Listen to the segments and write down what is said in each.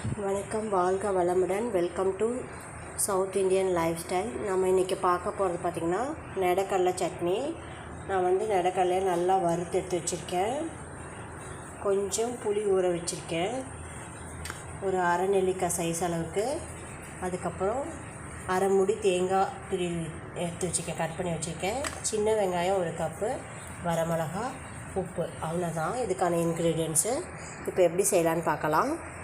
வணக்கம் வாழ்க வளமுடன். Welcome to south Indian life style நம்ம இன்றைக்கி பார்க்க போகிறது பார்த்திங்கன்னா நெடக்கடலை சட்னி. நான் வந்து நெடக்கடலையை நல்லா வறுத்து எடுத்து வச்சுருக்கேன். கொஞ்சம் புளி ஊற வச்சுருக்கேன். ஒரு அரை நெல்லிக்காய் சைஸ் அளவுக்கு. அதுக்கப்புறம் அரை முடி தேங்காய் துருவி எடுத்து வச்சுருக்கேன் கட் பண்ணி வச்சுருக்கேன். சின்ன வெங்காயம் ஒரு கப்பு வரமிளகா உப்பு. அவ்வளோதான் இதுக்கான இன்க்ரீடியன்ஸு இப்போ எப்படி செய்யலான்னு பார்க்கலாம்.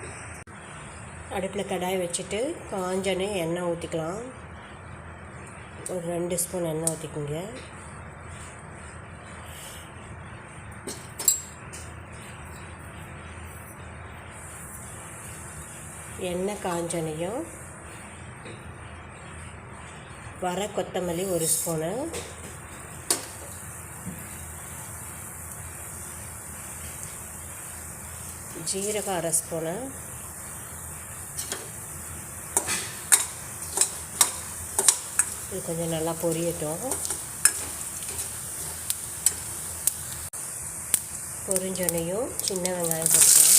அடுப்பில் கடாய் வச்சுட்டு காஞ்சனே எண்ணெய் ஊற்றிக்கலாம். ஒரு ரெண்டு ஸ்பூன் எண்ணெய் ஊற்றிக்கோங்க. எண்ணெய் காஞ்சனையும் வர கொத்தமல்லி ஒரு ஸ்பூனு. ஜீரகம் அரை ஸ்பூனு. இது கொஞ்சம் நல்லா பொரியட்டும். பொரிஞ்சோனையும் சின்ன வெங்காயம் போட்டுக்கலாம்.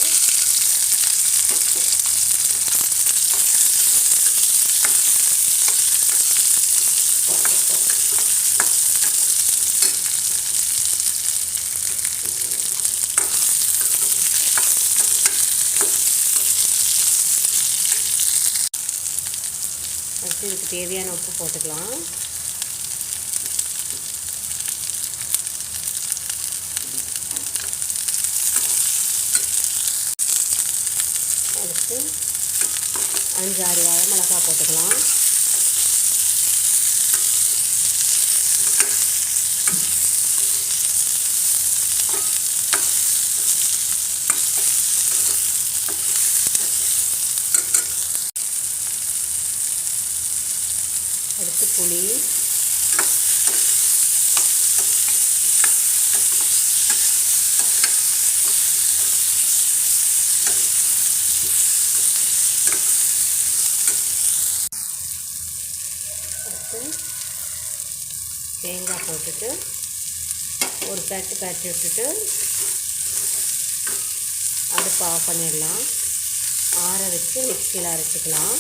அடுத்து இதுக்கு தேவையான உப்பு போட்டுக்கலாம். அடுத்து அஞ்சு ஆறு வாழை மிளகா போட்டுக்கலாம். அடுத்து புளி. அடுத்து தேங்காய் போட்டுட்டு ஒரு பேட்டு பேட்டி விட்டுட்டு அடுப்பு ஆஃப் பண்ணிடலாம். ஆற வச்சு மிக்சியில் அரைச்சிக்கலாம்.